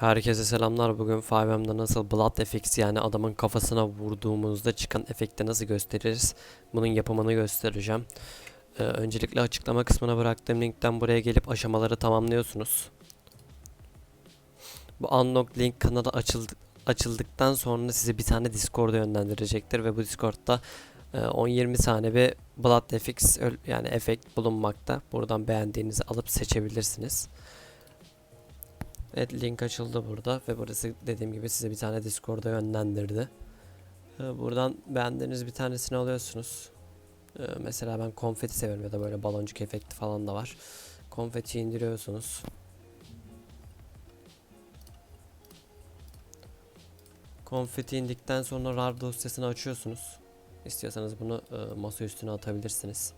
Herkese selamlar. Bugün 5M'de nasıl Blood FX yani adamın kafasına vurduğumuzda çıkan efekti nasıl gösteririz? Bunun yapımını göstereceğim. Ee, öncelikle açıklama kısmına bıraktığım linkten buraya gelip aşamaları tamamlıyorsunuz. Bu unlock link kanalı açıldı, açıldıktan sonra sizi bir tane Discord'a yönlendirecektir ve bu Discord'da e, 10-20 tane bir Blood öl- yani efekt bulunmakta. Buradan beğendiğinizi alıp seçebilirsiniz. Evet link açıldı burada ve burası dediğim gibi size bir tane Discord'a yönlendirdi. Ee, Buradan beğendiğiniz bir tanesini alıyorsunuz. Ee, Mesela ben konfeti seviyorum ya da böyle baloncuk efekti falan da var. Konfeti indiriyorsunuz. Konfeti indikten sonra RAR dosyasını açıyorsunuz. İstiyorsanız bunu e, masa üstüne atabilirsiniz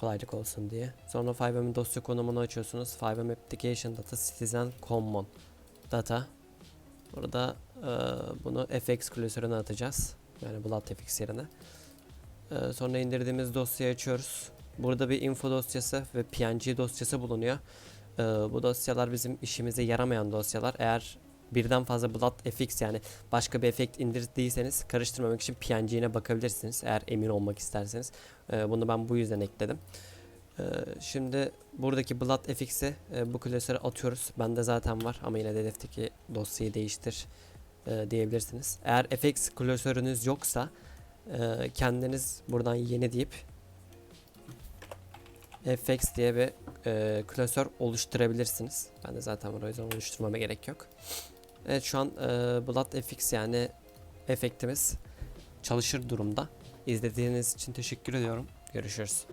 kolaylık olsun diye. Sonra 5M'in dosya konumunu açıyorsunuz. 5M Application Data Citizen Common Data. Burada e, bunu FX klasörüne atacağız. Yani Blood FX yerine. E, sonra indirdiğimiz dosyayı açıyoruz. Burada bir info dosyası ve PNG dosyası bulunuyor. E, bu dosyalar bizim işimize yaramayan dosyalar. Eğer birden fazla Blood FX yani başka bir efekt indirdiyseniz karıştırmamak için PNG'ne bakabilirsiniz. Eğer emin olmak isterseniz. Ee, bunu ben bu yüzden ekledim. Ee, şimdi buradaki Blood FX'i e, bu klasöre atıyoruz. Bende zaten var ama yine de hedefteki dosyayı değiştir e, diyebilirsiniz. Eğer FX klasörünüz yoksa e, kendiniz buradan yeni deyip FX diye bir e, klasör oluşturabilirsiniz. Ben de zaten var o yüzden oluşturmama gerek yok. Evet şu an e, Blood FX yani efektimiz çalışır durumda. İzlediğiniz için teşekkür ediyorum. Görüşürüz.